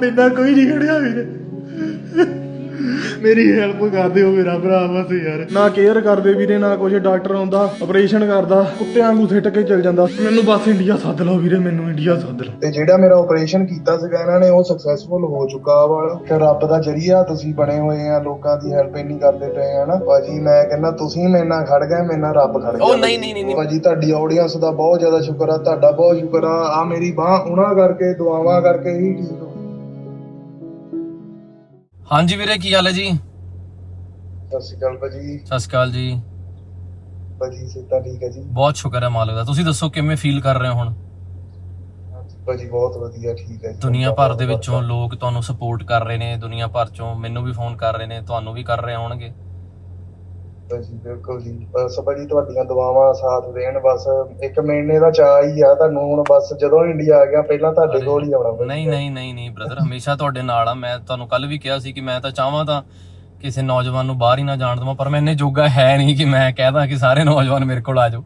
ਬਿਨਾਂ ਕੋਈ ਨਹੀਂ ਖੜਿਆ ਵੀਰੇ। ਮੇਰੀ ਹੈਲਪ ਕਰ ਦਿਓ ਮੇਰਾ ਭਰਾ ਬਸ ਯਾਰ। ਨਾ ਕੇਅਰ ਕਰਦੇ ਵੀਰੇ ਨਾ ਕੁਝ ਡਾਕਟਰ ਆਉਂਦਾ ਆਪਰੇਸ਼ਨ ਕਰਦਾ ਕੁੱਤਿਆਂ ਵਾਂਗੂ ਸਿੱਟ ਕੇ ਚਲ ਜਾਂਦਾ। ਮੈਨੂੰ ਬਸ ਇੰਡੀਆ ਸੱਦ ਲਓ ਵੀਰੇ ਮੈਨੂੰ ਇੰਡੀਆ ਸੱਦ ਲਓ। ਤੇ ਜਿਹੜਾ ਮੇਰਾ ਆਪਰੇਸ਼ਨ ਕੀਤਾ ਸੀਗਾ ਇਹਨਾਂ ਨੇ ਉਹ ਸਕਸੈਸਫੁਲ ਹੋ ਚੁੱਕਾ ਵਾ। ਤੇ ਰੱਬ ਦਾ ਜਰੀਆ ਤੁਸੀਂ ਬਣੇ ਹੋਏ ਆ ਲੋਕਾਂ ਦੀ ਹੈਲਪ ਇੰਨੀ ਕਰਦੇ ਪਏ ਆ ਨਾ। ਭਾਜੀ ਮੈਂ ਕਹਿੰਦਾ ਤੁਸੀਂ ਮੇਰੇ ਨਾਲ ਖੜ ਗਏ ਮੇਰੇ ਨਾਲ ਰੱਬ ਖੜ ਗਿਆ। ਉਹ ਨਹੀਂ ਨਹੀਂ ਨਹੀਂ। ਭਾਜੀ ਤੁਹਾਡੀ ਆਡੀਅנס ਦਾ ਬਹੁਤ ਜ਼ਿਆਦਾ ਸ਼ੁਕਰ ਆ ਤੁਹਾਡਾ ਬਹੁਤ ਸ਼ੁਕਰ ਆ। ਆ ਮੇਰੀ ਬਾਹ ਉਹਨਾਂ ਕਰਕੇ ਦੁਆਵਾਂ ਕਰਕੇ ਹੀ ਠੀਕ ਹੋ ਹਾਂਜੀ ਵੀਰੇ ਕੀ ਹਾਲ ਹੈ ਜੀ? ਸਤਿ ਸ਼੍ਰੀ ਅਕਾਲ ਭਾਜੀ। ਸਤਿ ਸ਼੍ਰੀ ਅਕਾਲ ਜੀ। ਭਾਜੀ ਸਿੱਧਾ ਠੀਕ ਹੈ ਜੀ? ਬਹੁਤ ਸ਼ੁਕਰ ਹੈ ਮਾਲਕ ਦਾ। ਤੁਸੀਂ ਦੱਸੋ ਕਿਵੇਂ ਫੀਲ ਕਰ ਰਹੇ ਹੋ ਹੁਣ? ਹਾਂਜੀ ਭਾਜੀ ਬਹੁਤ ਵਧੀਆ ਠੀਕ ਹੈ ਜੀ। ਦੁਨੀਆ ਭਰ ਦੇ ਵਿੱਚੋਂ ਲੋਕ ਤੁਹਾਨੂੰ ਸਪੋਰਟ ਕਰ ਰਹੇ ਨੇ ਦੁਨੀਆ ਭਰ ਚੋਂ ਮੈਨੂੰ ਵੀ ਫੋਨ ਕਰ ਰਹੇ ਨੇ ਤੁਹਾਨੂੰ ਵੀ ਕਰ ਰਹੇ ਹੋਣਗੇ। ਭਾਜੀ ਬਿਲਕੁਲ ਜੀ। ਬਸ ਭਾਜੀ ਤੁਹਾਡੀਆਂ ਦੁਆਵਾਂ ਸਾਥ ਦੇਣ ਬਸ ਇੱਕ ਮਹੀਨੇ ਦਾ ਚਾਹ ਹੀ ਆ ਤੁਹਾਨੂੰ। ਹੁਣ ਬਸ ਜਦੋਂ ਇੰਡੀਆ ਆ ਗਿਆ ਪਹਿਲਾਂ ਤੁਹਾਡੇ ਕੋਲ ਹੀ ਆਉਣਾ। ਨਹੀਂ ਨਹੀਂ ਨਹੀਂ ਨਹੀਂ ਬ੍ਰਦਰ ਹਮੇਸ਼ਾ ਤੁਹਾਡੇ ਨਾਲ ਆ। ਮੈਂ ਤੁਹਾਨੂੰ ਕੱਲ ਵੀ ਕਿਹਾ ਸੀ ਕਿ ਮੈਂ ਤਾਂ ਚਾਹਾਂ ਤਾਂ ਕਿਸੇ ਨੌਜਵਾਨ ਨੂੰ ਬਾਹਰ ਹੀ ਨਾ ਜਾਣ ਦਵਾਂ ਪਰ ਮੈਂ ਇੰਨੇ ਜੋਗਾ ਹੈ ਨਹੀਂ ਕਿ ਮੈਂ ਕਹਿਦਾ ਕਿ ਸਾਰੇ ਨੌਜਵਾਨ ਮੇਰੇ ਕੋਲ ਆ ਜਾਓ।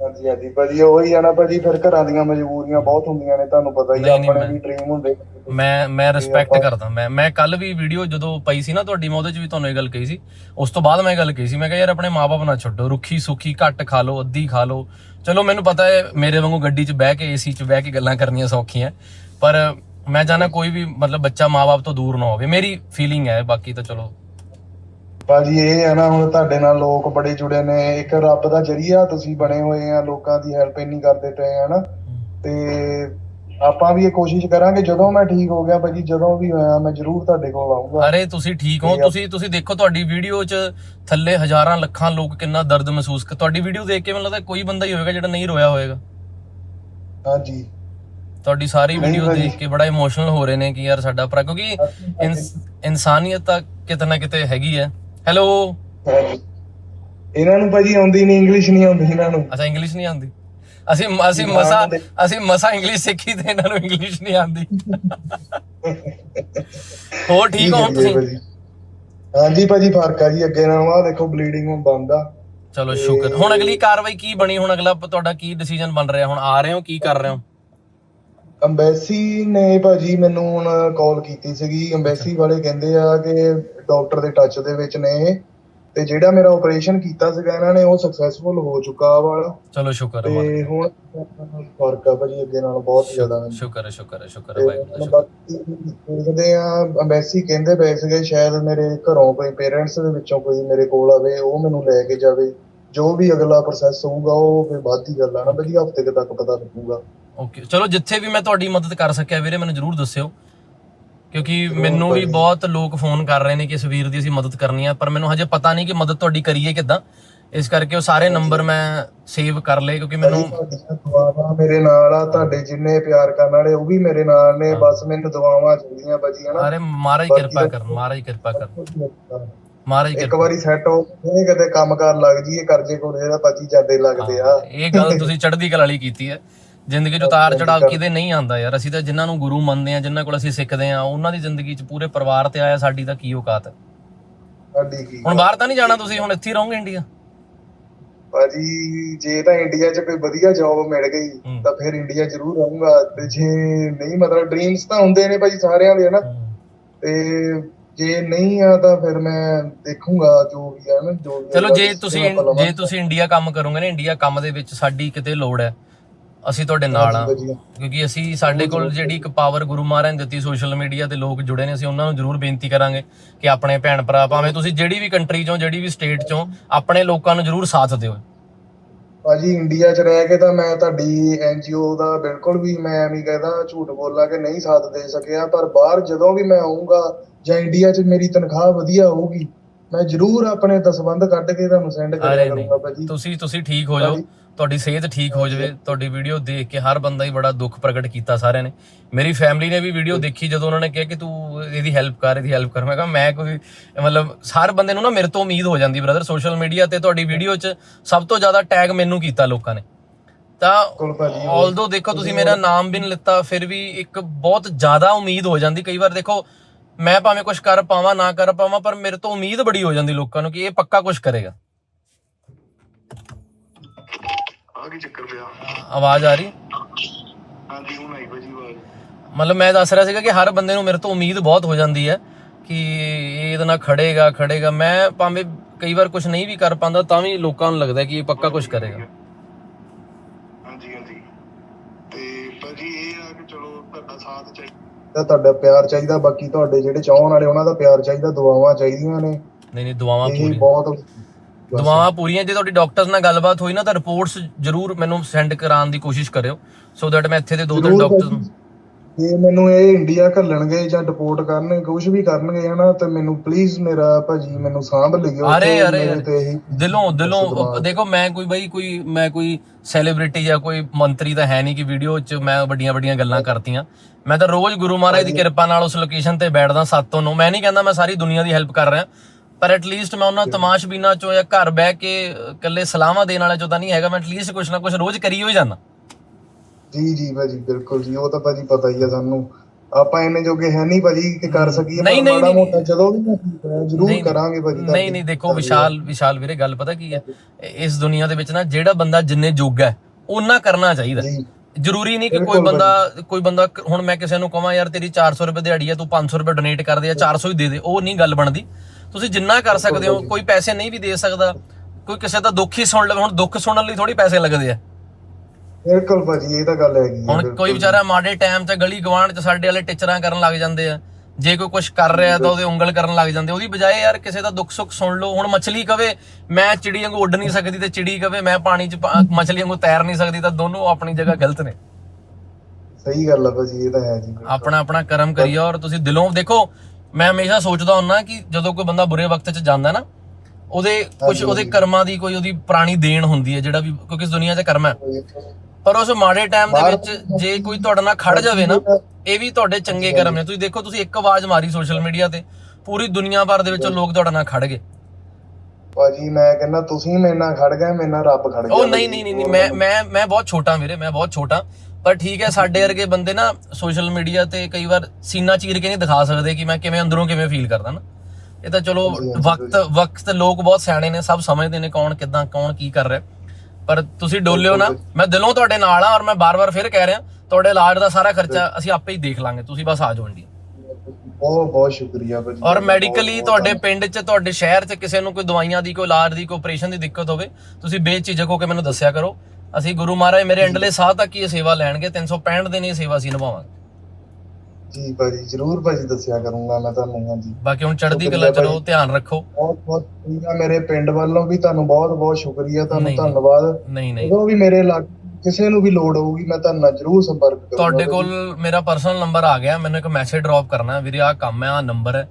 ਹਾਂਜੀ ਹਾਂਜੀ। ਭਾਜੀ ਉਹੀ ਆ ਨਾ ਭਾਜੀ ਫਿਰ ਘਰਾਂ ਦੀਆਂ ਮਜਬੂਰੀਆਂ ਬਹੁਤ ਹੁੰਦੀਆਂ ਨੇ ਤੁਹਾਨੂੰ ਪਤਾ ਹੀ ਆ, ਨਹੀਂ, ਨਹੀਂ, ਆਪਣੇ ਵੀ ਡ੍ਰੀਮ ਹੁੰਦੇ। ਮੈਂ ਮੈਂ ਰਿਸਪੈਕਟ ਕਰਦਾ ਮੈਂ ਮੈਂ ਕੱਲ ਵੀ ਵੀਡੀਓ ਜਦੋਂ ਪਈ ਸੀ ਨਾ ਤੁਹਾਡੀ ਮੈਂ ਉਹਦੇ ਚ ਵੀ ਤੁਹਾਨੂੰ ਇਹ ਗੱਲ ਕਹੀ ਸੀ। ਉਸ ਤੋਂ ਬਾਅਦ ਮੈਂ ਇਹ ਗੱਲ ਕਹੀ ਸੀ ਮੈਂ ਕਿਹਾ ਯਾਰ ਆਪਣੇ ਮਾਪੇ ਨਾ ਛੱਡੋ ਰੁੱਖੀ ਸੁੱਖੀ ਘੱਟ ਖਾ ਲਓ ਅੱਧੀ ਖਾ ਲਓ। ਚਲੋ ਮੈਨੂੰ ਪਤਾ ਹੈ ਮੇਰੇ ਵਾਂਗੂ ਗੱਡੀ 'ਚ ਬਹਿ ਕੇ ਏਸੀ 'ਚ ਬਹਿ ਕੇ ਗੱਲਾਂ ਕਰਨੀਆਂ ਸੌਖੀਆਂ ਪਰ ਮੈਂ ਜਾਣਾ ਕੋਈ ਵੀ ਮਤਲਬ ਬੱਚਾ ਮਾਪੇ ਤੋਂ ਦੂਰ ਨਾ ਹੋਵੇ। ਮੇਰੀ ਫੀਲਿੰਗ ਹੈ ਬਾਕੀ ਤਾਂ ਚਲੋ ਭਾਜੀ ਇਹ ਆ ਨਾ ਹੁਣ ਤੁਹਾਡੇ ਨਾਲ ਲੋਕ ਬੜੇ ਜੁੜੇ ਨੇ। ਇੱਕ ਰੱਬ ਦਾ ਜਰੀਆ ਤੁਸੀਂ ਬਣੇ ਹੋਏ ਆ ਲੋਕਾਂ ਦੀ ਹੈਲਪ ਇੰਨੀ ਕਰਦੇ ਪਏ ਆ ਨਾ। ਤੇ ਆਪਾਂ ਵੀ ਇਹ ਕੋਸ਼ਿਸ਼ ਕਰਾਂਗੇ ਜਦੋਂ ਮੈਂ ਠੀਕ ਹੋ ਗਿਆ ਭਾਜੀ ਜਦੋਂ ਵੀ ਹੋਇਆ ਮੈਂ ਜ਼ਰੂਰ ਤੁਹਾਡੇ ਕੋਲ ਆਉਂਗਾ ਅਰੇ ਤੁਸੀਂ ਠੀਕ ਹੋ। ਤੁਸੀਂ ਤੁਸੀਂ ਦੇਖੋ ਤੁਹਾਡੀ ਵੀਡੀਓ 'ਚ ਥੱਲੇ ਹਜ਼ਾਰਾਂ ਲੱਖਾਂ ਲੋਕ ਕਿੰਨਾ ਦਰਦ ਮਹਿਸੂਸ ਕਰ ਤੁਹਾਡੀ ਵੀਡੀਓ ਦੇਖ ਕੇ ਮੈਨੂੰ ਲੱਗਦਾ ਕੋਈ ਬੰਦਾ ਹੀ ਹੋਵੇਗਾ ਜਿਹੜਾ ਨਹੀਂ ਰੋਇਆ ਹੋਵੇਗਾ। ਹਾਂਜੀ। ਤੁਹਾਡੀ ਸਾਰੀ ਵੀਡੀਓ। ਦੇਖ ਕੇ ਬੜਾ ਇਮੋਸ਼ਨਲ ਹੋ ਰਹੇ ਨੇ ਕਿ ਯਾਰ ਸਾਡਾ ਭਰਾ ਕਿਉਂਕਿ ਇਨਸ- ਇਨਸਾਨੀਅਤ ਤਾਂ ਕਿਤੇ ਨਾ ਕਿਤੇ ਹੈਗੀ ਹੈ। ਹੈਲੋ। ਇਹਨਾਂ ਨੂੰ ਭਾਜੀ ਆਉਂਦੀ ਨਹੀਂ ਇੰਗਲਿਸ਼ ਨਹੀਂ ਆਉਂਦੀ ਇਹਨਾਂ ਨੂੰ। ਅੱਛਾ ਇੰਗਲਿਸ਼ ਨਹੀਂ ਆਉਂਦੀ। ਅਸੀਂ ਅਸੀਂ ਮਸਾ। ਅਸੀਂ ਮਸਾ ਇੰਗਲਿਸ਼ ਸਿੱਖੀ ਤੇ ਇਹਨਾਂ ਨੂੰ ਇੰਗਲਿਸ਼ ਨਹੀਂ ਆਉਂਦੀ। ਹੋਰ ਠੀਕ ਹੋ ਤੁਸੀਂ? ਹਾਂਜੀ ਭਾਜੀ ਫ਼ਰਕ ਆ ਜੀ ਅੱਗੇ ਨਾਲੋਂ। ਆ ਦੇਖੋ ਬਲੀਡਿੰਗ ਹੁਣ ਬੰਦ ਆ। ਚਲੋ ਸ਼ੁਕਰ। ਹੁਣ ਅਗਲੀ ਕਾਰਵਾਈ ਕੀ ਬਣੀ? ਹੁਣ ਅਗਲਾ ਤੁਹਾਡਾ ਕੀ ਡਿਸੀਜਨ ਬਣ ਰਿਹਾ? ਹੁਣ ਆ ਰਹੇ ਹੋ ਕੀ ਕਰ ਰਹੇ ਹੋ? ਅੰਬੈਸੀ ਨੇ ਭਾਜੀ ਮੈਨੂੰ ਹੁਣ ਕਾਲ ਕੀਤੀ ਸੀਗੀ। ਅੰਬੈਸੀ ਵਾਲੇ ਕਹਿੰਦੇ ਆ ਕਿ ਡਾਕਟਰ ਦੇ ਟੱਚ ਦੇ ਵਿੱਚ ਨੇ ਤੇ ਜਿਹੜਾ ਮੇਰਾ ਆਪਰੇਸ਼ਨ ਕੀਤਾ ਸੀਗਾ ਇਹਨਾਂ ਨੇ ਉਹ ਸਕਸੈਸਫੁਲ ਹੋ ਚੁੱਕਾ ਵਾ। ਚਲੋ ਸ਼ੁਕਰ ਹੈ ਤੇ ਹੁਣ ਫ਼ਰਕ ਆ ਭਾਜੀ ਅੱਗੇ ਨਾਲੋਂ ਬਹੁਤ ਜ਼ਿਆਦਾ। ਸ਼ੁਕਰ ਹੈ ਸ਼ੁਕਰ ਹੈ ਸ਼ੁਕਰ ਹੈ ਬਾਕੀ ਦੇਖਦੇ ਆ ਅੰਬੈਸੀ ਕਹਿੰਦੇ ਪਏ ਸੀਗੇ ਸ਼ਾਇਦ ਮੇਰੇ ਘਰੋਂ ਕੋਈ ਪੇਰੈਂਟਸ ਦੇ ਵਿੱਚੋਂ ਕੋਈ ਮੇਰੇ ਕੋਲ ਆਵੇ ਉਹ ਮੈਨੂੰ ਲੈ ਕੇ ਜਾਵੇ। ਜੋ ਵੀ ਅਗਲਾ ਪ੍ਰੋਸੈਸ ਹੋਊਗਾ ਉਹ ਫਿਰ ਬਾਅਦ ਦੀ ਗੱਲ ਆ ਨਾ ਭਾਜੀ ਹਫ਼ਤੇ ਤੱਕ ਪਤਾ ਲੱਗੂਗਾ। ਓਕੇ ਚਲੋ ਜਿੱਥੇ ਵੀ ਮੈਂ ਤੁਹਾਡੀ ਮਦਦ ਕਰ ਸਕਿਆ ਵੀਰੇ ਮੈਨੂੰ ਜਰੂਰ ਦੱਸਿਓ। ਕਿਉਂਕਿ ਮੈਨੂੰ ਵੀ। ਬਹੁਤ ਲੋਕ ਫੋਨ ਕਰ ਰਹੇ ਨੇ ਕਿ ਇਸ ਵੀਰ ਦੀ ਅਸੀਂ ਮਦਦ ਕਰਨੀ ਆ ਪਰ ਮੈਨੂੰ ਹਜੇ ਪਤਾ ਨਹੀਂ ਕਿ ਮਦਦ ਤੁਹਾਡੀ ਕਰੀਏ ਕਿਦਾਂ। ਇਸ ਕਰਕੇ ਉਹ ਸਾਰੇ ਨੰਬਰ ਮੈਂ ਸੇਵ ਕਰ ਲਏ ਕਿਉਂਕਿ ਮੈਨੂੰ ਦੁਆਵਾਂ ਮੇਰੇ ਨਾਲ ਆ ਤੁਹਾਡੇ ਜਿੰਨੇ ਪਿਆਰ ਕਰਨ ਵਾਲੇ ਉਹ ਵੀ ਮੇਰੇ ਨਾਲ ਨੇ। ਬਸ ਮੈਨੂੰ ਦੁਆਵਾਂ ਚਾਹੀਦੀਆਂ ਭਾਜੀ ਹਨਾ ਅਰੇ ਮਹਾਰਾਜ ਕਿਰਪਾ ਕਰਨ ਮਹਾਰਾਜ ਕਿਰਪਾ ਕਰਨ। ਮਹਾਰਾਜ ਇੱਕ ਵਾਰੀ ਸੈੱਟ ਹੋ ਇਹ ਕਿਤੇ ਕੰਮ ਕਰ ਲੱਗ ਜੀਏ ਕਰਜ਼ੇ ਕੋਲੇ ਦਾ ਭਾਜੀ ਜਾਂਦੇ ਲੱਗਦੇ ਆ। ਇਹ ਗੱਲ ਤੁਸੀਂ ਚੜ੍ਹਦੀ ਕਲਾ ਵਾਲੀ ਕੀਤੀ ਹੈ। ਜ਼ਿੰਦਗੀ 'ਚ ਉਤਾਰ ਚੜਾਵ ਕਿਤੇ ਨਹੀਂ ਆਂਦਾ ਯਾਰ। ਅਸੀਂ ਤਾਂ ਜਿਨ੍ਹਾਂ ਨੂੰ ਗੁਰੂ ਮੰਨਦੇ ਆ ਜਿਨ੍ਹਾਂ ਕੋਲ ਅਸੀਂ ਸਿੱਖਦੇ ਆ ਉਹਨਾਂ ਦੀ ਜ਼ਿੰਦਗੀ 'ਚ ਪੂਰੇ ਪਰਿਵਾਰ ਤੇ ਆਇਆ ਸਾਡੀ ਤਾਂ ਕੀ ਔਕਾਤ ਹੈ? ਸਾਡੀ ਕੀ ਹੁਣ ਬਾਹਰ ਤਾਂ ਨਹੀਂ ਜਾਣਾ ਤੁਸੀਂ? ਹੁਣ ਇੱਥੇ ਹੀ ਰਹੋਗੇ ਇੰਡੀਆ? ਭਾਜੀ ਜੇ ਤਾਂ ਇੰਡੀਆ 'ਚ ਕੋਈ ਵਧੀਆ ਜੌਬ ਮਿਲ ਗਈ। ਤਾਂ ਫਿਰ ਇੰਡੀਆ ਜ਼ਰੂਰ ਰਹੂੰਗਾ ਤੇ ਜੇ ਨਹੀਂ ਮਤਲਬ ਡ੍ਰੀਮਸ ਤਾਂ ਹੁੰਦੇ ਨੇ ਭਾਜੀ ਸਾਰਿਆਂ ਦੇ ਹਨਾ? ਤੇ ਜੇ ਨਹੀਂ ਆ ਤਾਂ ਫਿਰ ਮੈਂ ਦੇਖੂੰਗਾ ਜੋ ਵੀ ਆ ਨਾ ਜੋ ਚਲੋ ਜੇ ਤੁਸੀਂ। ਜੇ ਤੁਸੀਂ ਇੰਡੀਆ ਕੰਮ ਕਰੋਗੇ ਨਾ ਇੰਡੀਆ ਕੰਮ ਦੇ ਵਿੱਚ ਸਾਡੀ ਕਿਤੇ ਲੋੜ ਹੈ। ਅਸੀਂ ਤੁਹਾਡੇ ਨਾਲ ਆ ਕਿਉਂਕਿ ਅਸੀਂ ਸਾਡੇ ਕੋਲ ਜਿਹੜੀ ਇੱਕ ਪਾਵਰ ਗੁਰੂ ਮਹਾਰਾਜ ਨੇ ਦਿੱਤੀ ਸੋਸ਼ਲ ਮੀਡੀਆ ਤੇ ਲੋਕ ਜੁੜੇ ਨੇ ਅਸੀਂ ਉਹਨਾਂ ਨੂੰ ਜ਼ਰੂਰ ਬੇਨਤੀ ਕਰਾਂਗੇ ਕਿ ਆਪਣੇ ਭੈਣ ਭਰਾ ਭਾਵੇਂ ਤੁਸੀਂ ਜਿਹੜੀ ਵੀ ਕੰਟਰੀ ਚੋਂ ਜਿਹੜੀ ਵੀ ਸਟੇਟ ਚੋਂ ਆਪਣੇ ਲੋਕਾਂ ਨੂੰ ਜ਼ਰੂਰ ਸਾਥ ਦਿਓ। ਭਾਜੀ ਇੰਡੀਆ 'ਚ ਰਹਿ ਕੇ ਤਾਂ ਮੈਂ ਤੁਹਾਡੀ ਐਨਜੀਓ ਦਾ ਬਿਲਕੁਲ ਵੀ ਮੈਂ ਐਵੇਂ ਕਹਿੰਦਾ ਝੂਠ ਬੋਲਾਂ ਕਿ ਨਹੀਂ ਸਾਥ ਦੇ ਸਕਿਆ ਪਰ ਬਾਹਰ ਜਦੋਂ ਵੀ ਮੈਂ ਆਉਂਗਾ ਜਾਂ ਇੰਡੀਆ 'ਚ ਮੇਰੀ ਤਨਖਾਹ ਵਧੀਆ ਹੋਊਗੀ ਮੈਂ ਜ਼ਰੂਰ ਆਪਣੇ ਦਸਵੰਧ ਕੱਢ ਕੇ ਤੁਹਾਨੂੰ ਸੈਂਡ ਨਹੀਂ ਕਰੂੰਗਾ ਭਾਜੀ ਤੁਸੀਂ ਤੁਸੀਂ ਠੀਕ ਹੋ ਜਾਓ। ਤੁਹਾਡੀ ਸਿਹਤ ਠੀਕ ਹੋ ਜਾਵੇ। ਤੁਹਾਡੀ ਵੀਡੀਓ ਦੇਖ ਕੇ ਹਰ ਬੰਦਾ ਹੀ ਬੜਾ ਦੁੱਖ ਪ੍ਰਗਟ ਕੀਤਾ ਸਾਰਿਆਂ ਨੇ। ਮੇਰੀ ਫੈਮਿਲੀ ਨੇ ਵੀ ਵੀਡੀਓ ਦੇਖੀ ਜਦੋਂ ਉਹਨਾਂ ਨੇ ਕਿਹਾ ਕਿ ਤੂੰ ਇਹਦੀ ਹੈਲਪ ਕਰ ਇਹਦੀ ਹੈਲਪ ਕਰ। ਮੈਂ ਕਿਹਾ ਮੈਂ ਕੋਈ ਮਤਲਬ ਹਰ ਬੰਦੇ ਨੂੰ ਨਾ ਮੇਰੇ ਤੋਂ ਉਮੀਦ ਹੋ ਜਾਂਦੀ ਬ੍ਰਦਰ ਸੋਸ਼ਲ ਮੀਡੀਆ ਤੇ ਤੁਹਾਡੀ ਵੀਡੀਓ 'ਚ ਸਭ ਤੋਂ ਜ਼ਿਆਦਾ ਟੈਗ ਮੈਨੂੰ ਕੀਤਾ ਲੋਕਾਂ ਨੇ। ਤਾਂ ਆਲਦੋ ਦੇਖੋ ਤੁਸੀਂ ਮੇਰਾ ਨਾਮ ਵੀ ਨਹੀਂ ਲਿੱਤਾ ਫਿਰ ਵੀ ਇੱਕ ਬਹੁਤ ਜ਼ਿਆਦਾ ਉਮੀਦ ਹੋ ਜਾਂਦੀ। ਕਈ ਵਾਰ ਦੇਖੋ ਮੈਂ ਭਾਵੇਂ ਕੁਝ ਕਰ ਪਾਵਾਂ ਨਾ ਕਰ ਪਾਵਾਂ ਪਰ ਮੇਰੇ ਤੋਂ ਉਮੀਦ ਬੜੀ ਹੋ ਜਾਂਦੀ ਲੋਕਾਂ ਨੂੰ ਕਿ ਇਹ ਪੱਕਾ ਕੁਝ ਕਰੇਗਾ। ਆ ਕੀ ਚੱਕਰ ਪਿਆ? ਆਵਾਜ਼ ਆ ਰਹੀ? ਹਾਂਜੀ ਹੁਣ ਆਈ ਭਾਜੀ ਆਵਾਜ਼। ਮਤਲਬ ਮੈਂ ਦੱਸ ਰਿਹਾ ਸੀਗਾ ਕਿ ਹਰ ਬੰਦੇ ਨੂੰ ਮੇਰੇ ਤੋਂ ਉਮੀਦ ਬਹੁਤ ਹੋ ਜਾਂਦੀ ਹੈ ਕਿ ਇਹ ਇਹਦੇ ਨਾਲ ਖੜੇਗਾ ਖੜੇਗਾ। ਮੈਂ ਭਾਵੇਂ ਕਈ ਵਾਰ ਕੁਝ ਨਹੀਂ ਵੀ ਕਰ ਪਾਉਂਦਾ ਤਾਂ ਵੀ ਲੋਕਾਂ ਨੂੰ ਲੱਗਦਾ ਕਿ ਇਹ ਪੱਕਾ ਕੁਝ ਕਰੇਗਾ। ਹਾਂਜੀ ਹਾਂਜੀ। ਤੇ ਭਾਜੀ ਇਹ ਆ ਕਿ ਚਲੋ ਤੁਹਾਡਾ ਸਾਥ ਚਾਹੀਦਾ। ਤੁਹਾਡਾ ਪਿਆਰ ਚਾਹੀਦਾ ਬਾਕੀ ਤੁਹਾਡੇ ਜਿਹੜੇ ਚਾਹਣ ਵਾਲੇ ਉਹਨਾਂ ਦਾ ਪਿਆਰ ਚਾਹੀਦਾ ਦੁਆਵਾਂ ਚਾਹੀਦੀਆਂ ਨੇ। ਨਹੀਂ ਨਹੀਂ ਦੁਆਵਾਂ ਇਹ ਪੂਰੀਆਂ। ਬਹੁਤ ਦੁਆਵਾਂ ਪੂਰੀਆਂ ਜੇ ਤੁਹਾਡੀ ਡਾਕਟਰਸ ਨਾਲ ਗੱਲਬਾਤ ਹੋਈ ਨਾ ਤਾਂ ਰਿਪੋਰਟਸ ਜਰੂਰ ਮੈਨੂੰ ਸੈਂਡ ਕਰਾਉਣ ਦੀ ਕੋਸ਼ਿਸ਼ ਕਰਿਓ। ਸੋ ਦੈਟ ਮੈਂ ਇੱਥੇ ਦੇ ਦੋ ਤਿੰਨ ਜ਼ਰੂਰ ਡਾਕਟਰਸ। ਜੇ ਮੈਨੂੰ ਇਹ ਇੰਡੀਆ ਘੱਲਣਗੇ ਜਾਂ ਡਿਪੋਰਟ ਕਰਨਗੇ ਕੁਝ ਵੀ ਕਰਨਗੇ ਹਨਾ ਤੇ ਮੈਨੂੰ ਪਲੀਜ਼ ਮੇਰਾ ਭਾਜੀ ਮੈਨੂੰ ਸਾਂਭ ਲਿਓ ਅਰੇ ਤੇ ਅਰੇ ਮੇਰੇ ਤੇ ਇਹੀ ਦਿਲੋਂ ਦਿਲੋਂ। ਦੇਖੋ ਮੈਂ ਕੋਈ ਬਈ ਕੋਈ ਮੈਂ ਕੋਈ ਸੈਲੀਬ੍ਰਿਟੀ ਜਾਂ ਕੋਈ ਮੰਤਰੀ ਤਾਂ ਹੈ ਨਹੀਂ ਕਿ ਵੀਡੀਓ 'ਚ ਮੈਂ ਵੱਡੀਆਂ ਵੱਡੀਆਂ ਗੱਲਾਂ ਕਰਤੀਆਂ। ਮੈਂ ਤਾਂ ਰੋਜ਼ ਗੁਰੂ ਮਹਾਰਾਜ ਦੀ ਕਿਰਪਾ ਨਾਲ ਉਸ ਲੋਕੇਸ਼ਨ ਤੇ ਬੈਠਦਾ ਸੱਤ ਤੋਂ ਨੂੰ। ਮੈਂ ਨਹੀਂ ਕਹਿੰਦਾ ਮੈਂ ਸਾਰੀ ਦੁਨੀਆ ਦੀ ਹੈਲਪ ਕਰ ਰਿਹਾ ਪਰ ਐਟਲੀਸਟ ਮੈਂ ਉਹਨਾਂ ਤਮਾਸ਼ਬੀਨਾਂ ਚੋਂ ਜਾਂ ਘਰ ਬਹਿ ਕੇ ਇਕੱਲੇ ਸਲਾਹਾਂ ਦੇਣ ਵਾਲੇ ਚੋਂ ਤਾਂ ਨਹੀਂ ਹੈਗਾ ਮੈਂ ਐਟਲੀਸਟ ਕੁਛ ਨਾ ਕੁਛ ਰੋਜ਼ ਕਰੀ ਹੋਈ ਜਾਂਦਾ। ਜੀ ਜੀ ਭਾਜੀ ਬਿਲਕੁਲ ਜੀ ਉਹ ਤਾਂ ਭਾਜੀ ਪਤਾ ਹੀ ਆ ਸਾਨੂੰ। ਆਪਾਂ ਇੰਨੇ ਜੋਗੇ ਹੈ ਨਹੀਂ ਭਾਜੀ ਕਿ ਕਰ ਸਕੀਏ ਨਹੀਂ, ਨਹੀਂ। ਮੋਟਾ ਜਦੋਂ ਵੀ ਜ਼ਰੂਰ ਕਰਾਂਗੇ ਭਾਜੀ ਨਹੀਂ ਨਹੀਂ ਦੇਖੋ ਵਿਸ਼ਾਲ ਵਿਸ਼ਾਲ ਵੀਰੇ ਗੱਲ ਪਤਾ ਕੀ ਹੈ? ਇਸ ਦੁਨੀਆ ਦੇ ਵਿੱਚ ਨਾ ਜਿਹੜਾ ਬੰਦਾ ਜਿੰਨੇ ਜੋਗਾ ਹੈ ਉਹਨਾਂ ਕਰਨਾ ਚਾਹੀਦਾ। ਜ਼ਰੂਰੀ ਨਹੀਂ ਕਿ ਕੋਈ ਬੰਦਾ ਕੋਈ ਬੰਦਾ ਹੁਣ ਮੈਂ ਕਿਸੇ ਨੂੰ ਕਹਾਂ ਯਾਰ ਤੇਰੀ 400 ਰੁਪਏ ਦਿਹਾੜੀ ਹੈ ਤੂੰ 500 ਰੁਪਏ ਡੋਨੇਟ ਕਰ ਦੇ ਜਾਂ 400 ਹੀ ਦੇ ਦੇ। ਉਹ ਨਹੀਂ ਗੱਲ ਬਣਦੀ। ਤੁਸੀਂ ਜਿੰਨਾ ਕਰ ਸਕਦੇ ਹੋ ਕੋਈ ਪੈਸੇ ਨਹੀਂ ਵੀ ਦੇ ਸਕਦਾ। ਕੋਈ ਕਿਸੇ ਦਾ ਦੁੱਖ ਹੀ ਸੁਣ ਲਵੇ। ਹੁਣ ਦੁੱਖ ਸੁਣਨ ਲਈ ਥੋੜੀ ਪੈਸੇ ਲੱਗਦੇ ਆ। ਬਿਲਕੁਲ ਭਾਜੀ ਇਹ ਤਾਂ ਗੱਲ ਹੈਗੀ ਆ, ਹੁਣ। ਕੋਈ ਵਿਚਾਰਾ ਮਾੜੇ ਟਾਈਮ 'ਚ ਗਲੀ ਗਵਾਂਢ 'ਚ ਸਾਡੇ ਵਾਲੇ ਟੀਚਰਾਂ ਕਰਨ ਲੱਗ ਜਾਂਦੇ ਆ। ਜੇ ਕੋਈ ਕੁਝ ਕਰ ਰਿਹਾ ਤਾਂ ਉਹਦੇ ਉਂਗਲ ਕਰਨ ਲੱਗ ਜਾਂਦੇ। ਉਹਦੀ ਬਜਾਏ ਯਾਰ ਕਿਸੇ ਦਾ ਦੁੱਖ ਸੁੱਖ ਸੁਣ ਲਓ ਹੁਣ ਮੱਛਲੀ ਕਵੇ ਮੈਂ ਚਿੜੀ ਵਾਂਗੂ ਉੱਡ ਨਹੀਂ ਸਕਦੀ ਤੇ ਚਿੜੀ ਕਵੇ ਮੈਂ ਪਾਣੀ 'ਚ ਮੱਛਲੀ ਵਾਂਗੂ ਤੈਰ ਨਹੀਂ ਸਕਦੀ ਤਾਂ ਦੋਨੋਂ ਆਪਣੀ ਜਗ੍ਹਾ ਗਲਤ ਨੇ। ਸਹੀ ਗੱਲ ਆ ਭਾਜੀ ਇਹ ਤਾਂ ਹੈ ਜੀ ਆਪਣਾ ਆਪਣਾ ਕਰਮ ਕਰੀਏ ਔਰ ਤੁਸੀਂ ਦਿਲੋਂ ਦੇਖੋ ਮੈਂ ਹਮੇਸ਼ਾ ਸੋਚਦਾ ਹੁੰਨਾ ਕਿ ਜਦੋਂ ਕੋਈ ਬੰਦਾ ਬੁਰੇ ਵਕਤ 'ਚ ਜਾਂਦਾ ਨਾ ਉਹਦੇ ਕੁਝ ਉਹਦੇ ਕਰਮਾਂ ਦੀ ਕੋਈ ਉਹਦੀ ਪੁਰਾਣੀ ਦੇਣ ਹੁੰਦੀ ਹੈ ਜਿਹੜਾ ਵੀ ਕਿਉਂਕਿ ਇਸ ਦੁਨੀਆ 'ਚ ਕਰਮ ਹੈ। ਪਰ ਉਸ ਮਾੜੇ ਟਾਈਮ ਦੇ ਵਿੱਚ ਜੇ ਕੋਈ ਤੁਹਾਡੇ ਨਾਲ ਖੜ ਜਾਵੇ ਨਾ ਇਹ ਵੀ ਤੁਹਾਡੇ ਚੰਗੇ ਕਰਮ ਨੇ। ਤੁਸੀਂ ਦੇਖੋ ਤੁਸੀਂ ਇੱਕ ਆਵਾਜ਼ ਮਾਰੀ ਸੋਸ਼ਲ ਮੀਡੀਆ ਤੇ ਪੂਰੀ ਦੁਨੀਆ ਭਰ ਦੇ ਵਿੱਚੋਂ ਲੋਕ ਤੁਹਾਡੇ ਨਾਲ ਖੜ ਗਏ। ਭਾਜੀ ਮੈਂ ਕਹਿੰਦਾ ਤੁਸੀਂ ਮੇਰੇ ਨਾਲ ਖੜ ਗਏ ਮੇਰੇ ਨਾਲ ਰੱਬ ਖੜ ਗਿਆ। ਉਹ ਨਹੀਂ ਨਹੀਂ ਨਹੀਂ ਮੈਂ ਮੈਂ ਮੈਂ ਬਹੁਤ ਛੋਟਾ ਵੀਰੇ ਮੈਂ ਬਹੁਤ ਛੋਟਾ। ਪਰ ਠੀਕ ਹੈ ਸਾਡੇ ਵਰਗੇ ਬੰਦੇ ਨਾ ਸੋਸ਼ਲ ਮੀਡੀਆ ਤੇ ਕਈ ਵਾਰ ਸੀਨਾ ਚੀਰ ਕੇ ਨਹੀਂ ਦਿਖਾ ਸਕਦੇ ਕਿ ਮੈਂ ਕਿਵੇਂ ਅੰਦਰੋਂ ਕਿਵੇਂ ਫੀਲ ਕਰਦਾ ਨਾ। ਇਹ ਤਾਂ ਚਲੋ ਵਕਤ ਵਕਤ ਲੋਕ ਬਹੁਤ ਸਿਆਣੇ ਨੇ ਸਭ ਸਮਝਦੇ ਨੇ ਕੌਣ ਕਿਦਾਂ ਕੌਣ ਕੀ ਕਰ ਰਿਹਾ। ਪਰ ਤੁਸੀਂ ਡੋਲਿਓ ਨਾ ਮੈਂ ਦਿਲੋਂ ਤੁਹਾਡੇ ਨਾਲ ਆ ਔਰ ਮੈਂ ਬਾਰ-ਬਾਰ ਫਿਰ ਕਹਿ ਰਿਹਾ ਤੁਹਾਡੇ ਇਲਾਜ ਦਾ ਸਾਰਾ ਖਰਚਾ ਅਸੀਂ ਆਪੇ ਹੀ ਦੇਖ ਲਾਂਗੇ ਤੁਸੀਂ ਬਸ ਆ ਜਾਓ ਇੰਡੀਆ। ਬਹੁਤ ਬਹੁਤ ਸ਼ੁਕਰੀਆ ਭਾਜੀ। ਔਰ ਮੈਡੀਕਲੀ ਤੁਹਾਡੇ ਪਿੰਡ 'ਚ ਤੁਹਾਡੇ ਸ਼ਹਿਰ 'ਚ ਕਿਸੇ ਨੂੰ ਕੋਈ ਦਵਾਈਆਂ ਦੀ ਕੋਈ ਇਲਾਜ ਦੀ ਕੋਈ ਆਪਰੇਸ਼ਨ ਦੀ ਦਿੱਕਤ ਹੋਵੇ ਤੁਸੀਂ ਬੇਝਿਜਕ ਹੋ ਕੇ ਮੈਨੂੰ ਦੱਸਿਆ ਕਰੋ। ਅਸੀਂ ਗੁਰੂ ਮਹਾਰਾਜ ਮੇਰੇ ਅੰਡਲੇ ਸਾਹ ਤੱਕ ਹੀ ਇਹ ਸੇਵਾ ਲੈਣਗੇ 365 ਦਿਨ ਇਹ ਸੇਵਾ ਅਸੀਂ ਨਿਭਾਵਾਂਗੇ। ਜੀ ਭਾਜੀ ਜ਼ਰੂਰ ਭਾਜੀ ਦੱਸਿਆ ਕਰੂੰਗਾ ਮੈਂ ਤੁਹਾਨੂੰ ਹਾਂਜੀ। ਬਾਕੀ ਹੁਣ ਚੜ੍ਹਦੀ ਕਲਾ ਚ ਰਹੋ ਧਿਆਨ ਰੱਖੋ। ਬਹੁਤ ਬਹੁਤ ਸ਼ੁਕਰੀਆ ਮੇਰੇ ਪਿੰਡ ਵੱਲੋਂ ਵੀ ਤੁਹਾਨੂੰ ਬਹੁਤ ਬਹੁਤ ਸ਼ੁਕਰੀਆ ਤੁਹਾਨੂੰ ਨਹੀਂ, ਨਹੀਂ। ਧੰਨਵਾਦ। ਨਹੀਂ ਨਹੀਂ। ਜਦੋਂ ਵੀ ਮੇਰੇ ਲੱਗ ਕਿਸੇ ਨੂੰ ਵੀ ਲੋੜ ਹੋਊਗੀ ਮੈਂ ਤੁਹਾਨੂੰ ਨਾਲ ਜ਼ਰੂਰ ਸੰਪਰਕ ਕਰੂੰਗਾ ਤੁਹਾਡੇ ਕੋਲ ਮੇਰਾ ਪਰਸਨਲ ਨੰਬਰ ਆ ਗਿਆ ਮੈਨੂੰ ਇੱਕ ਮੈਸੇਜ ਡ੍ਰੌਪ ਕਰਨਾ ਹੈ, ਵੀਰੇ ਆਹ ਕੰਮ ਹੈ ਆਹ ਨੰਬਰ ਹੈ।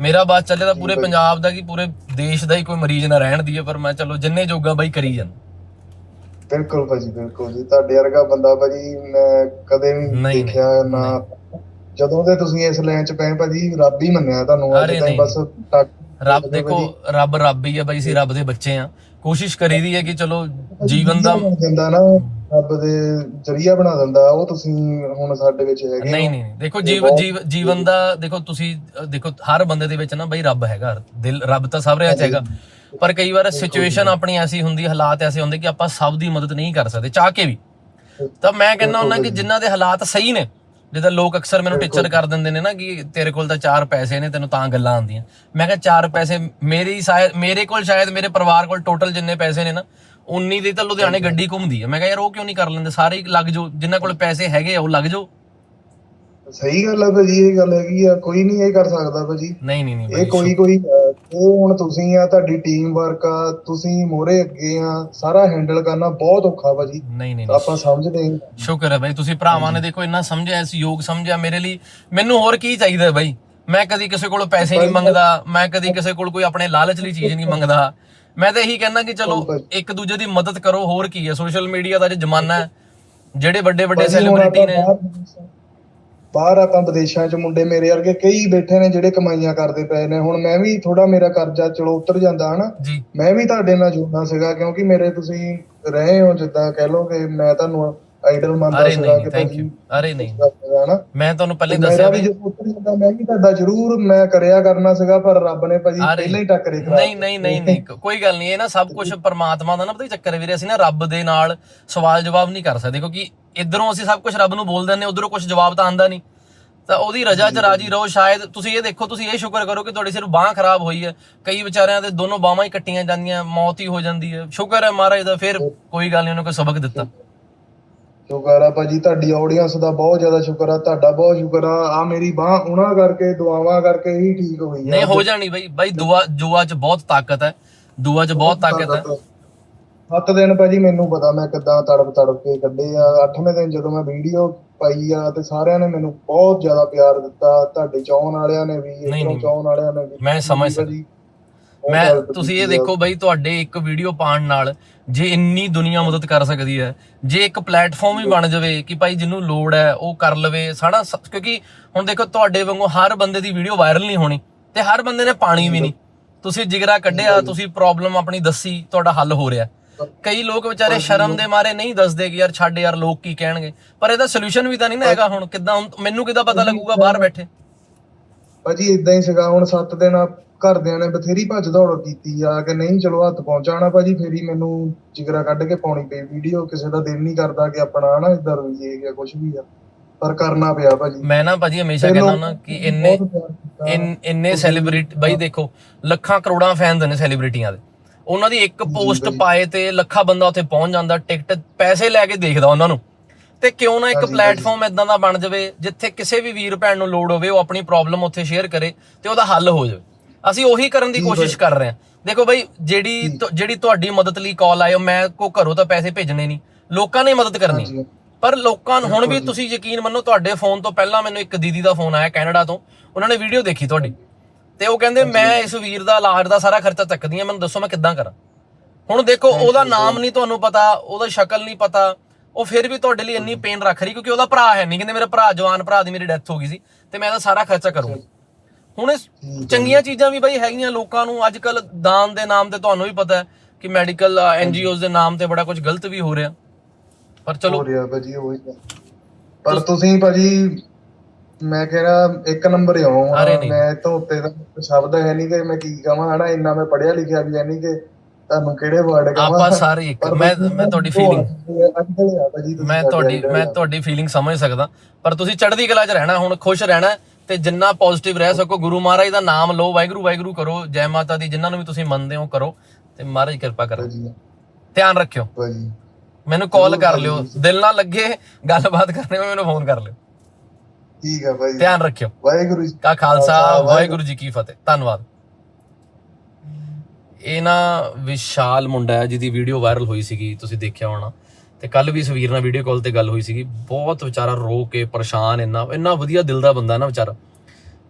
ਮੇਰਾ ਬਾਤ ਚੱਲੇ ਤਾਂ ਪੂਰੇ ਪੰਜਾਬ ਦਾ ਕੀ ਪੂਰੇ ਦੇਸ਼ ਦਾ ਹੀ ਕੋਈ ਮਰੀਜ਼ ਨਾ ਰਹਿਣ ਦੀਏ ਪਰ ਮੈਂ ਚਲੋ ਜਿੰਨੇ ਜੋਗਾ ਬਾਈ ਕਰੀ ਜਾਂਦਾ ਬਿਲਕੁਲ ਭਾਜੀ ਬਿਲਕੁਲ ਜੀ। ਤੁਹਾਡੇ ਵਰਗਾ ਬੰਦਾ ਭਾਜੀ ਮੈਂ ਕਦੇ ਵੀ ਨਹੀਂ, ਨਹੀਂ। ਦੇਖਿਆ ਨਾ। ਜਦੋਂ ਦੇ ਤੁਸੀਂ ਇਸ ਲਾਈਨ 'ਚ ਪਏ ਭਾਜੀ ਰੱਬ ਹੀ ਮੰਨਿਆ ਤੁਹਾਨੂੰ ਅਰੇ ਅੱਜ ਤਾਈਂ ਨਹੀਂ। ਬਸ ਟੱਕ ਰੱਬ ਦੇਖੋ ਰੱਬ ਰੱਬ ਹੀ ਹੈ ਬਾਈ ਸੀ ਰੱਬ ਦੇ ਬੱਚੇ ਆ। ਕੋਸ਼ਿਸ਼ ਕਰੀਦੀ ਹੈ ਕਿ ਚਲੋ ਜੀਵਨ ਦਾ ਬਣਾ ਨਾ ਰੱਬ ਦੇ ਜਰੀਆ ਬਣਾ ਦਿੰਦਾ ਉਹ ਤੁਸੀਂ ਹੁਣ ਸਾਡੇ ਵਿੱਚ ਹੈਗੇ ਨਹੀਂ ਹੋ। ਨਹੀਂ ਨਹੀਂ। ਦੇਖੋ ਜੀਵ ਜੀਵ ਜੀਵਨ ਦਾ ਦੇਖੋ ਤੁਸੀਂ ਅ, ਦੇਖੋ ਹਰ ਬੰਦੇ ਦੇ ਵਿੱਚ ਨਾ ਬਈ ਰੱਬ ਹੈਗਾ। ਦਿਲ ਰੱਬ ਤਾਂ ਸਭ ਰਿਆਂ ਚ ਹੈਗਾ। ਪਰ ਕਈ ਵਾਰ ਸਿਚੁਏਸ਼ਨ ਆਪਣੀ ਐਸੀ ਹੁੰਦੀ ਹਾਲਾਤ ਐਸੇ ਹੁੰਦੇ ਕਿ ਆਪਾਂ ਸਭ ਦੀ ਮਦਦ ਨਹੀਂ ਕਰ ਸਕਦੇ ਚਾਹ ਕੇ ਵੀ। ਤਾਂ ਮੈਂ ਕਹਿੰਦਾ ਹੁੰਦਾ ਕਿ ਜਿਨ੍ਹਾਂ ਦੇ ਹਾਲਾਤ ਸਹੀ ਨੇ ਜਿੱਦਾਂ ਲੋਕ ਅਕਸਰ ਮੈਨੂੰ ਟੀਚਰ ਕਰ ਦਿੰਦੇ ਨੇ ਨਾ ਕਿ ਤੇਰੇ ਕੋਲ ਤਾਂ ਚਾਰ ਪੈਸੇ ਨੇ ਤੈਨੂੰ ਤਾਂ ਗੱਲਾਂ ਆਉਂਦੀਆਂ। ਮੈਂ ਕਿਹਾ ਚਾਰ ਪੈਸੇ ਮੇਰੀ ਸ਼ਾਇਦ ਮੇਰੇ ਕੋਲ ਸ਼ਾਇਦ ਮੇਰੇ ਪਰਿਵਾਰ ਕੋਲ ਟੋਟਲ ਜਿੰਨੇ ਪੈਸੇ ਨੇ ਨਾ ਉਨੀ ਦੀ ਤਾਂ ਲੁਧਿਆਣੇ ਗੱਡੀ ਘੁੰਮਦੀ ਹੈ ਮੈਂ ਕਿਹਾ ਯਾਰ ਉਹ ਕਿਉਂ ਨਹੀਂ ਕਰ ਲੈਂਦੇ? ਸਾਰੇ ਲੱਗ ਜਾਓ ਜਿਨ੍ਹਾਂ ਕੋਲ ਪੈਸੇ ਹੈਗੇ ਆ ਉਹ ਲੱਗ ਜਾਓ। ਸਹੀ ਗੱਲ ਆ ਭਾਜੀ ਇਹ ਗੱਲ ਹੈਗੀ ਆ ਕੋਈ ਨਹੀਂ ਇਹ ਕਰ ਸਕਦਾ ਭਾਜੀ। ਨਹੀਂ ਨਹੀਂ ਨਹੀਂ ਇਹ ਕੋਈ ਕੋਈ ਇਹ ਹੁਣ ਤੁਸੀਂ ਆ ਤੁਹਾਡੀ ਟੀਮ ਵਰਕ ਆ ਤੁਸੀਂ ਮੋਰੇ ਅੱਗੇ ਆ ਸਾਰਾ ਹੈਂਡਲ ਕਰਨਾ ਬਹੁਤ ਔਖਾ ਭਾਜੀ। ਨਹੀਂ ਨਹੀਂ ਆਪਾਂ ਸਮਝਦੇ ਹਾਂ। ਸ਼ੁਕਰ ਹੈ ਬਾਈ ਤੁਸੀਂ ਭਰਾਵਾਂ ਨੇ ਦੇਖੋ ਇੰਨਾ ਸਮਝਿਆ ਇਸ ਯੋਗ ਸਮਝਿਆ ਮੇਰੇ ਲਈ। ਮੈਨੂੰ ਹੋਰ ਕੀ ਚਾਹੀਦਾ ਬਾਈ ਮੈਂ ਕਦੀ ਕਿਸੇ ਕੋਲੋਂ ਪੈਸੇ ਨਹੀਂ ਮੰਗਦਾ ਮੈਂ ਕਦੀ ਕਿਸੇ ਕੋਲ ਕੋਈ ਆਪਣੇ ਲਾਲਚ ਲਈ ਚੀਜ਼ ਨਹੀਂ ਮੰਗਦਾ। ਮੈਂ ਤਾਂ ਇਹੀ ਕਹਿੰਦਾ ਕਿ ਚਲੋ ਇੱਕ ਦੂਜੇ ਦੀ ਮਦਦ ਕਰੋ ਹੋਰ ਕੀ ਹੈ ਸੋਸ਼ਲ ਮੀਡੀਆ ਦਾ ਜੇ ਜ਼ਮਾਨਾ ਹੈ ਜਿਹੜੇ ਵੱਡੇ ਵੱਡੇ ਸੈਲੀਬ੍ਰਿਟੀ ਨੇ। ਬਾਹਰ- ਆਪਾਂ ਵਿਦੇਸ਼ਾਂ 'ਚ ਮੁੰਡੇ ਮੇਰੇ ਵਰਗੇ ਕਈ ਬੈਠੇ ਨੇ ਜਿਹੜੇ ਕਮਾਈਆਂ ਕਰਦੇ ਪਏ ਨੇ। ਹੁਣ ਮੈਂ ਵੀ ਥੋੜਾ ਮੇਰਾ ਕਰਜ਼ਾ ਚਲੋ ਉਤਰ ਜਾਂਦਾ ਹਨਾ। ਮੈਂ ਵੀ ਤੁਹਾਡੇ ਨਾਲ ਜੁੜਨਾ ਸੀਗਾ ਕਿਉਂਕਿ ਮੇਰੇ ਤੁਸੀਂ ਰਹੇ ਹੋ ਜਿੱਦਾਂ ਕਹਿ ਲਓ ਕਿ ਮੈਂ ਤੁਹਾਨੂੰ ਆਈਡਲ ਮੰਨਦਾ ਅਰੇ ਸੀਗਾ ਨਹੀਂ ਕਿ ਥੈਂਕ ਯੂ ਅਰੇ ਨਹੀਂ। ਹਨਾ ਮੈਂ ਤੁਹਾਨੂੰ ਪਹਿਲੇ ਦੱਸਿਆ ਵੀ ਜਦੋਂ ਉਤਰ ਜਾਂਦਾ ਮੈਂ ਵੀ ਤੁਹਾਡਾ ਜ਼ਰੂਰ ਮੈਂ ਕਰਿਆ ਕਰਨਾ ਸੀਗਾ ਪਰ ਰੱਬ ਨੇ ਭਾਜੀ ਪਹਿਲਾਂ ਹੀ ਟੱਕਰੇ ਕਰਾ ਨਹੀਂ ਨਹੀਂ ਨਹੀਂ ਨਹੀਂ ਕੋਈ ਗੱਲ ਨਹੀਂ ਇਹ ਨਾ ਸਭ ਕੁਝ ਪਰਮਾਤਮਾ ਦਾ ਨਾ ਪਤਾ ਚੱਕਰ ਵੀਰੇ ਅਸੀਂ ਨਾ ਰੱਬ ਦੇ ਨਾਲ ਸਵਾਲ ਜਵਾਬ ਨਹੀਂ ਕਰ ਸਕਦੇ ਕਿਉਂਕਿ ਇਧਰੋਂ ਅਸੀਂ ਸਭ ਕੁਝ ਰੱਬ ਨੂੰ ਬੋਲ ਦਿੰਦੇ ਉਧਰੋਂ ਕੁਝ ਜਵਾਬ ਤਾਂ ਆਂਦਾ ਨਹੀਂ। ਤਾਂ ਉਹਦੀ ਰਜਾ 'ਚ ਰਾਜੀ ਰਹੋ ਸ਼ਾਇਦ ਤੁਸੀਂ ਇਹ ਦੇਖੋ ਤੁਸੀਂ ਇਹ ਸ਼ੁਕਰ ਕਰੋ ਕਿ ਤੁਹਾਡੀ ਸਿਰਫ ਬਾਹ ਖਰਾਬ ਹੋਈ ਹੈ। ਕਈ ਵਿਚਾਰਿਆਂ ਦੇ ਦੋਨੋਂ ਬਾਹਾਂ ਹੀ ਕੱਟੀਆਂ ਜਾਂਦੀਆਂ ਮੌਤ ਹੀ ਹੋ ਜਾਂਦੀ ਹੈ। ਸ਼ੁਕਰ ਹੈ ਮਹਾਰਾਜ ਦਾ ਫਿਰ ਕੋਈ ਗੱਲ ਨਹੀਂ ਉਹਨੇ ਕੋਈ ਸਬਕ ਦਿੱਤਾ। ਸ਼ੁਕਰ ਆ ਭਾਜੀ ਤੁਹਾਡੀ ਆਡੀਅנס ਦਾ ਬਹੁਤ ਜ਼ਿਆਦਾ ਸ਼ੁਕਰ ਆ ਤੁਹਾਡਾ ਬਹੁਤ ਸ਼ੁਕਰ ਆ। ਆ ਮੇਰੀ ਬਾਹ ਉਹਨਾਂ ਕਰਕੇ ਦੁਆਵਾਂ ਕਰਕੇ ਹੀ ਠੀਕ ਹੋਈ ਆ। ਨਹੀਂ ਹੋ ਜਾਣੀ ਬਈ। ਬਈ ਦੁਆ ਦੁਆ 'ਚ ਬਹੁਤ ਤਾਕਤ ਹੈ। ਦੁਆ 'ਚ ਬਹੁਤ ਤਾਕਤ ਹੈ। ਸੱਤ ਦਿਨ ਭਾਜੀ ਮੈਨੂੰ ਪਤਾ ਮੈਂ ਕਿੱਦਾਂ ਤੜਪ ਤੜਪ ਕੇ ਕੱਢੇ ਆ। ਅੱਠਵੇਂ ਦਿਨ ਜਦੋਂ ਮੈਂ ਵੀਡੀਓ ਪਾਈ ਆ ਤੇ ਸਾਰਿਆਂ ਨੇ ਮੈਨੂੰ ਬਹੁਤ ਜ਼ਿਆਦਾ ਪਿਆਰ ਦਿੱਤਾ। ਤੁਹਾਡੇ ਚਾਹਣ ਵਾਲਿਆਂ ਨੇ ਵੀ ਇਧਰੋਂ। ਚਾਹਣ ਵਾਲਿਆਂ ਨੇ ਵੀ। ਮੈਂ ਸਮਝ ਸਕਦਾ। ਮੈਂ ਤੁਸੀਂ ਇਹ। ਦੇਖੋ ਬਈ ਤੁਹਾਡੇ ਇੱਕ ਵੀਡੀਓ ਪਾਉਣ ਨਾਲ ਜੇ ਇੰਨੀ ਦੁਨੀਆ ਮਦਦ ਕਰ ਸਕਦੀ ਹੈ ਜੇ ਇੱਕ ਪਲੇਟਫਾਰਮ ਹੀ ਬਣ ਜਾਵੇ ਕਿ ਭਾਈ ਜਿਹਨੂੰ ਲੋੜ ਹੈ ਉਹ ਕਰ ਲਵੇ ਸਾਡਾ ਕਿਉਂਕਿ ਹੁਣ ਦੇਖੋ ਤੁਹਾਡੇ ਵਾਂਗੂ ਹਰ ਬੰਦੇ ਦੀ ਵੀਡੀਓ ਵਾਇਰਲ ਨਹੀਂ ਹੋਣੀ ਤੇ ਹਰ ਬੰਦੇ ਨੇ ਪਾਣੀ ਵੀ ਨਹੀਂ। ਤੁਸੀਂ ਜਿਗਰਾ ਕੱਢਿਆ ਤੁਸੀਂ ਪ੍ਰੋਬਲਮ ਆਪਣੀ ਦੱਸੀ ਤੁਹਾਡਾ ਹੱਲ ਹੋ ਰਿਹਾ। ਕਈ ਲੋਕ ਵਿਚਾਰੇ ਸ਼ਰਮ ਦੇ ਮਾਰੇ ਨਹੀਂ ਦੱਸਦੇ ਕਿ ਯਾਰ ਛੱਡ ਯਾਰ ਲੋਕ ਕੀ ਕਹਿਣਗੇ? ਪਰ ਇਹਦਾ ਸੋਲੂਸ਼ਨ ਵੀ ਤਾਂ ਨਹੀਂ ਨਾ ਹੈਗਾ ਹੁਣ ਕਿੱਦਾਂ ਮੈਨੂੰ ਕਿੱਦਾਂ ਪਤਾ ਲੱਗੂਗਾ ਬਾਹਰ ਬੈਠੇ? ਭਾਜੀ ਇਦਾਂ ਹੀ ਸੀਗਾ ਹੁਣ 7 ਦਿਨ ਘਰਦਿਆਂ ਨੇ ਬਥੇਰੀ ਭੱਜ ਦੌੜ ਕੀਤੀ ਆ ਕਿ ਨਹੀਂ ਚਲੋ ਹੱਥ ਪਹੁੰਚਾਣਾ ਭਾਜੀ ਫੇਰ ਮੈਨੂੰ ਜਿਗਰਾ ਕੱਢ ਕੇ ਪਾਉਣੀ ਪਈ ਵੀਡੀਓ ਕਿਸੇ ਦਾ ਦਿਲ ਨਹੀਂ ਕਰਦਾ ਕਿ ਆਪਣਾ ਹਨਾ ਇਦਾਂ ਰੋਈਏ ਜਾਂ ਕੁਝ ਵੀ ਆ ਪਰ ਕਰਨਾ ਪਿਆ ਭਾਜੀ ਮੈਂ ਨਾ ਭਾਜੀ ਹਮੇਸ਼ਾ ਕਹਿੰਦਾ ਨਾ ਕਿ ਇੰਨੇ। ਇਨ ਸੈਲੀਬ੍ਰਿਟੀ ਬਾਈ ਦੇਖੋ ਲੱਖਾਂ ਕਰੋੜਾਂ ਫੈਨਸ ਨੇ ਸੈਲੀਬ੍ਰਿਟੀਆਂ ਦੇ ਉਹਨਾਂ ਦੀ ਇੱਕ ਪੋਸਟ। ਪਾਏ ਤੇ ਲੱਖਾਂ ਬੰਦਾ ਉੱਥੇ ਪਹੁੰਚ ਜਾਂਦਾ ਟਿਕਟ ਪੈਸੇ ਲੈ ਕੇ ਦੇਖਦਾ ਉਹਨਾਂ ਨੂੰ ਤੇ ਕਿਉਂ ਨਾ ਇੱਕ ਪਲੇਟਫਾਰਮ ਇਦਾਂ ਦਾ ਬਣ ਜਾਵੇ ਜਿੱਥੇ ਕਿਸੇ ਵੀ ਵੀਰ ਭੈਣ ਨੂੰ ਲੋੜ ਹੋਵੇ ਉਹ ਆਪਣੀ ਪ੍ਰੋਬਲਮ ਉੱਥੇ ਸ਼ੇਅਰ ਕਰੇ ਤੇ ਉਹਦਾ ਹੱਲ ਹੋ ਜਾਵੇ। ਅਸੀਂ ਉਹੀ ਕਰਨ ਦੀ ਕੋਸ਼ਿਸ਼ ਕਰ ਰਹੇ ਹਾਂ। ਦੇਖੋ ਬਾਈ ਜਿਹੜੀ ਜਿਹੜੀ ਤੁਹਾਡੀ ਮਦਦ ਲਈ ਕਾਲ ਆਇਓ ਮੈਂ ਕੋ ਘਰੋਂ ਤਾਂ ਪੈਸੇ ਭੇਜਣੇ ਨਹੀਂ। ਲੋਕਾਂ ਨੇ ਮਦਦ ਕਰਨੀ। ਪਰ ਲੋਕਾਂ ਨੂੰ ਹੁਣ ਵੀ। ਤੁਸੀਂ ਯਕੀਨ ਮੰਨੋ ਤੁਹਾਡੇ ਫੋਨ ਤੋਂ ਪਹਿਲਾਂ ਮੈਨੂੰ ਇੱਕ ਦੀਦੀ ਦਾ ਫੋਨ ਆਇਆ ਕੈਨੇਡਾ ਤੋਂ। ਉਹਨਾਂ ਨੇ ਵੀਡੀਓ ਦੇਖੀ ਤੁਹਾਡੀ। ਤੇ ਉਹ ਕਹਿੰਦੇ ਮੈਂ ਇਸ ਵੀਰ ਦਾ ਇਲਾਜ ਦਾ ਸਾਰਾ ਖਰਚਾ ਚੱਕਦੀ ਆ ਮੈਨੂੰ ਦੱਸੋ ਮੈਂ ਕਿੱਦਾਂ ਕਰਾਂ? ਹੁਣ ਦੇਖੋ ਉਹਦਾ ਨਾਮ ਨਹੀਂ ਤੁਹਾਨੂੰ ਪਤਾ ਉਹਦਾ ਸ਼ਕਲ ਨਹੀਂ ਪਤਾ ਉਹ ਫਿਰ ਵੀ ਤੁਹਾਡੇ ਲਈ ਇੰਨੀ ਪੇਨ ਰੱਖ ਰਹੀ ਕਿਉਂਕਿ ਉਹਦਾ ਭਰਾ ਹੈ ਨਹੀਂ ਕਹਿੰਦੇ ਮੇਰਾ ਭਰਾ ਜਵਾਨ ਭਰਾ ਦੀ ਮੇਰੀ ਡੈਥ ਹੋ ਗਈ ਸੀ ਤੇ ਮੈਂ ਇਹਦਾ ਸਾਰਾ ਖਰਚਾ ਕਰੂੰਗੀ। ਹੁਣ ਚੰਗੀਆਂ ਚੀਜ਼ਾਂ ਵੀ ਬਈ ਹੈਗੀਆਂ ਲੋਕਾਂ ਨੂੰ ਅੱਜ ਕੱਲ ਦਾਨ ਦੇ ਨਾਮ ਤੇ ਤੁਹਾਨੂੰ ਵੀ ਪਤਾ ਹੈ ਕਿ ਮੈਡੀਕਲ ਐਨਜੀਓਜ਼ ਦੇ ਨਾਮ ਤੇ ਬੜਾ ਕੁਝ ਗਲਤ ਵੀ ਹੋ ਰਿਹਾ। ਪਰ ਚਲੋ। ਹੋ ਰਿਹਾ ਭਾਜੀ ਉਹੀ ਤਾਂ। ਪਰ ਤੁਸੀਂ ਭਾਜੀ ਮੈਂ ਕਹਿੰਦਾ ਇੱਕ ਨੰਬਰ ਨਹੀਂ। ਮੈਂ ਤੋਂ ਉੱਤੇ ਦਾ ਸ਼ਬਦ ਹੈ ਨਹੀਂ ਕਿ ਮੈਂ ਕੀ ਕਹਾਂ ਹਨਾ ਇੰਨਾ ਮੈਂ ਪੜਿਆ ਲਿਖਿਆ ਵੀ ਹੈ ਨਹੀਂ ਕਿ ਤੁਹਾਨੂੰ ਕਿਹੜੇ ਵਰਡ ਕਹਾਂ? ਆਪਾਂ ਸਾਰੇ ਇੱਕ ਮੈਂ ਮੈਂ ਤੁਹਾਡੀ ਫੀਲਿੰਗ ਮੈਂ ਤੁਹਾਡੀ ਮੈਂ। ਤੁਹਾਡੀ ਫੀਲਿੰਗ ਸਮਝ ਸਕਦਾ। ਪਰ ਤੁਸੀਂ ਚੜ੍ਹਦੀ ਕਲਾ 'ਚ ਰਹਿਣਾ ਹੁਣ ਖੁਸ਼ ਰਹਿਣਾ ਤੇ ਜਿੰਨਾ ਪੋਜ਼ਿਟਿਵ ਰਹਿ ਸਕੋ ਗੁਰੂ ਮਹਾਰਾਜ ਦਾ ਨਾਮ ਲਓ ਵਾਹਿਗੁਰੂ ਵਾਹਿਗੁਰੂ ਕਰੋ ਜੈ ਮਾਤਾ ਦੀ ਜਿਨ੍ਹਾਂ ਨੂੰ ਵੀ ਤੁਸੀਂ ਮੰਨਦੇ ਹੋ ਕਰੋ ਤੇ ਮਹਾਰਾਜ ਕਿਰਪਾ ਕਰੇ। ਧਿਆਨ ਰੱਖਿਓ। ਮੈਨੂੰ ਕਾਲ ਕਰ ਲਿਓ। ਦਿਲ ਨਾ ਲੱਗੇ ਗੱਲਬਾਤ ਕਰਨੇ ਮੈਨੂੰ ਫੋਨ ਕਰ ਲਿਓ। ਠੀਕ ਆ ਭਾਜੀ ਧਿਆਨ ਰੱਖਿਓ। ਵਾਹਿਗੁਰੂ ਜੀ ਕਾ ਖਾਲਸਾ, ਵਾਹਿਗੁਰੂ ਜੀ ਕੀ ਫਤਿਹ। ਧੰਨਵਾਦ। ਇਹ ਨਾ ਵਿਸ਼ਾਲ ਮੁੰਡਾ ਹੈ ਜਿਹਦੀ ਵੀਡੀਓ ਵਾਇਰਲ ਹੋਈ ਸੀਗੀ, ਤੁਸੀਂ ਦੇਖਿਆ ਹੋਣਾ। ਤੇ ਕੱਲ ਵੀ ਸਵੀਰ ਨਾਲ ਵੀਡੀਓ ਕਾਲ ਤੇ ਗੱਲ ਹੋਈ ਸੀਗੀ। ਬਹੁਤ ਵਿਚਾਰਾ ਰੋ ਕੇ ਪਰੇਸ਼ਾਨ ਇੰਨਾ ਇੰਨਾ ਵਧੀਆ ਦਿਲ ਦਾ ਬੰਦਾ ਨਾ ਵਿਚਾਰਾ।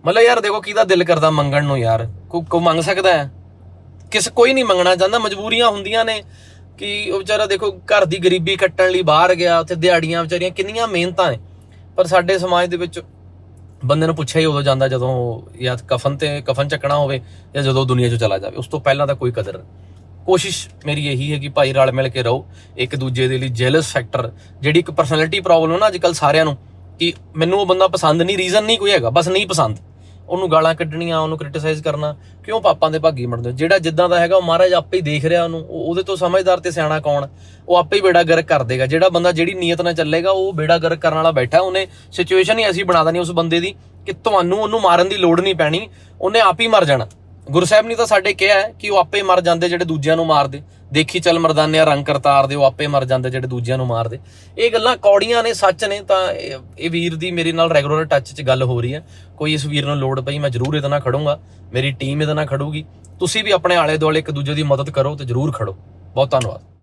ਮਤਲਬ ਯਾਰ ਦੇਖੋ ਕਿਹਦਾ ਦਿਲ ਕਰਦਾ ਮੰਗਣ ਨੂੰ ਯਾਰ। ਕੋ ਕੋ ਮੰਗ ਸਕਦਾ ਹੈ? ਕਿਸ ਕੋਈ ਨਹੀਂ ਮੰਗਣਾ ਚਾਹੁੰਦਾ, ਮਜਬੂਰੀਆਂ ਹੁੰਦੀਆਂ ਨੇ ਕਿ ਉਹ ਵਿਚਾਰਾ ਦੇਖੋ ਘਰ ਦੀ ਗਰੀਬੀ ਕੱਟਣ ਲਈ ਬਾਹਰ ਗਿਆ, ਉੱਥੇ ਦਿਹਾੜੀਆਂ ਵਿਚਾਰੀਆਂ ਕਿੰਨੀਆਂ ਮਿਹਨਤਾਂ ਨੇ। ਪਰ ਸਾਡੇ ਸਮਾਜ ਦੇ ਵਿੱਚ ਬੰਦੇ ਨੂੰ ਪੁੱਛਿਆ ਹੀ ਉਦੋਂ ਜਾਂਦਾ ਜਦੋਂ ਜਾਂ ਕਫਨ ਤੇ ਕਫਨ ਚੱਕਣਾ ਹੋਵੇ ਜਾਂ ਜਦੋਂ ਦੁਨੀਆ 'ਚੋਂ ਚਲਾ ਜਾਵੇ, ਉਸ ਤੋਂ ਪਹਿਲਾਂ ਤਾਂ ਕੋਈ ਕਦਰ ਕੋਸ਼ਿਸ਼ ਮੇਰੀ ਇਹੀ ਹੈ ਕਿ ਭਾਈ ਰਲ ਮਿਲ ਕੇ ਰਹੋ, ਇੱਕ ਦੂਜੇ ਦੇ ਲਈ ਜੈਲਸ ਫੈਕਟਰ ਜਿਹੜੀ ਇੱਕ ਪਰਸਨੈਲਿਟੀ ਪ੍ਰੋਬਲਮ ਹੈ ਨਾ ਅੱਜਕੱਲ ਸਾਰਿਆਂ ਨੂੰ, ਕਿ ਮੈਨੂੰ ਉਹ ਬੰਦਾ ਪਸੰਦ ਨਹੀਂ ਰੀਜ਼ਨ ਨਹੀਂ ਕੋਈ ਹੈਗਾ, ਬਸ ਨਹੀਂ ਪਸੰਦ। ਉਹਨੂੰ ਗਾਲਾਂ ਕੱਢਣੀਆਂ, ਉਹਨੂੰ ਕ੍ਰਿਟਿਸਾਈਜ਼ ਕਰਨਾ, ਕਿਉਂ ਪਾਪਾਂ ਦੇ ਭਾਗੀ ਮਰਦੇ ਜਿਹੜਾ ਜਿੱਦਾਂ ਦਾ ਹੈਗਾ, ਉਹ ਮਹਾਰਾਜ ਆਪੇ ਹੀ ਦੇਖ ਰਿਹਾ ਉਹਨੂੰ। ਉਹਦੇ ਤੋਂ ਸਮਝਦਾਰ ਤੇ ਸਿਆਣਾ ਕੌਣ? ਉਹ ਆਪੇ ਹੀ ਬੇੜਾ ਗਰਕ ਕਰ ਦੇਗਾ। ਜਿਹੜਾ ਬੰਦਾ ਜਿਹੜੀ ਨੀਅਤ ਨਾਲ ਚੱਲੇਗਾ, ਉਹ ਬੇੜਾ ਗਰਕ ਕਰਨ ਵਾਲਾ ਬੈਠਾ। ਉਹਨੇ ਸਿਚੁਏਸ਼ਨ ਹੀ ਐਸੀ ਬਣਾ ਦੇਣੀ ਉਸ ਬੰਦੇ ਦੀ ਕਿ ਤੁਹਾਨੂੰ ਉਹਨੂੰ ਮਾਰਨ ਦੀ ਲੋੜ ਨਹੀਂ ਪੈਣੀ। ਉਹਨੇ ਆਪ ਹੀ ਮਰ ਜਾਣਾ। ਗੁਰੂ ਸਾਹਿਬ ਨੇ ਤਾਂ ਸਾਡੇ ਕਿਹਾ ਕਿ ਉਹ ਆਪੇ ਮਰ ਜਾਂਦੇ ਜਿਹੜੇ ਦੂਜਿਆਂ ਨੂੰ ਮਾਰਦੇ। ਦੇਖੀ ਚੱਲ ਮਰਦਾਨਿਆ ਰੰਗ ਕਰਤਾਰ ਦਿਓ ਆਪੇ ਮਰ ਜਾਂਦੇ ਜਿਹੜੇ ਦੂਜਿਆਂ ਨੂੰ ਮਾਰਦੇ। ਇਹ ਗੱਲਾਂ ਕੌੜੀਆਂ ਨੇ, ਸੱਚ ਨੇ, ਤਾਂ ਇਹ ਇਹ ਵੀਰ ਦੀ ਮੇਰੇ ਨਾਲ ਰੈਗੂਲਰ ਟੱਚ 'ਚ ਗੱਲ ਹੋ ਰਹੀ ਹੈ। ਕੋਈ ਇਸ ਵੀਰ ਨੂੰ ਲੋੜ ਪਈ, ਮੈਂ ਜ਼ਰੂਰ ਇਹਦੇ ਨਾਲ ਖੜੂੰਗਾ। ਮੇਰੀ ਟੀਮ ਇਹਦੇ ਨਾਲ ਖੜੂਗੀ। ਤੁਸੀਂ ਵੀ ਆਪਣੇ ਆਲੇ ਦੁਆਲੇ ਇੱਕ ਦੂਜੇ ਦੀ ਮਦਦ ਕਰੋ ਤੇ ਜ਼ਰੂਰ ਖੜੋ। ਬਹੁਤ ਧੰਨਵਾਦ।